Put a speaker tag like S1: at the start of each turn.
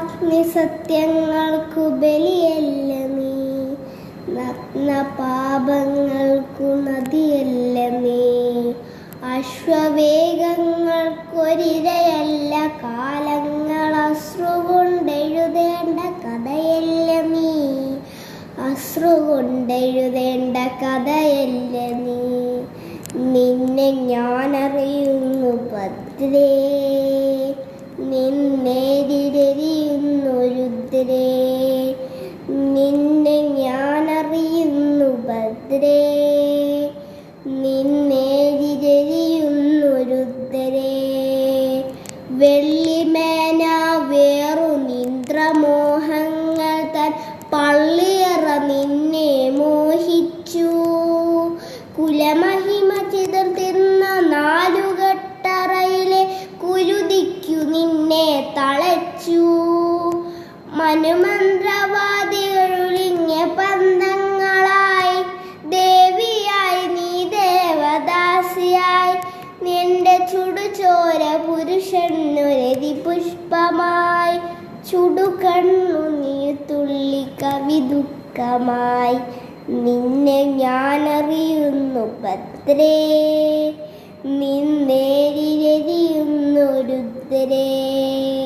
S1: അഗ്നിസത്യങ്ങൾക്കു ബലിയല്ല നീ. നഗ്ന പാപങ്ങൾക്കു നദിയല്ല നീ. അശ്വവേഗങ്ങൾക്കൊരിരയല്ല കാലങ്ങൾ അശ്രുകൊണ്ടെഴുതേണ്ട കഥയല്ല നീ. അശ്രുകൊണ്ടെഴുതേണ്ട കഥയല്ല നീ. നിന്നെ ഞാനറിയുന്നു ഭദ്രേ. രുദ്രേ നിന്നെ ഞാനറിയുന്നു ഭദ്രേ. നിന്നേതിരെരിയുന്നു രുദ്രേ വെള്ളിമേന വേറു നിന്ദ്രമോഹങ്ങൾ തൻ പള്ളിയറ നിന്നെ മോഹിച്ചു. കുലമഹിമ ചിതർത്തിരുന്ന മനുമന്ത്രവാദികളുളിഞ്ഞ പന്തങ്ങളായി ദേവിയായി നീ ദേവദാസിയായി. നിന്റെ ചുടുചോര പുരുഷനൊരതി പുഷ്പമായി. ചുടുകണ്ണു നീ തുള്ളി കവിദുഃഖമായി നിന്നെ ഞാനറിയുന്നു പത്രേ നിന്നേരിരെരിയുന്നു രുദ്രേ.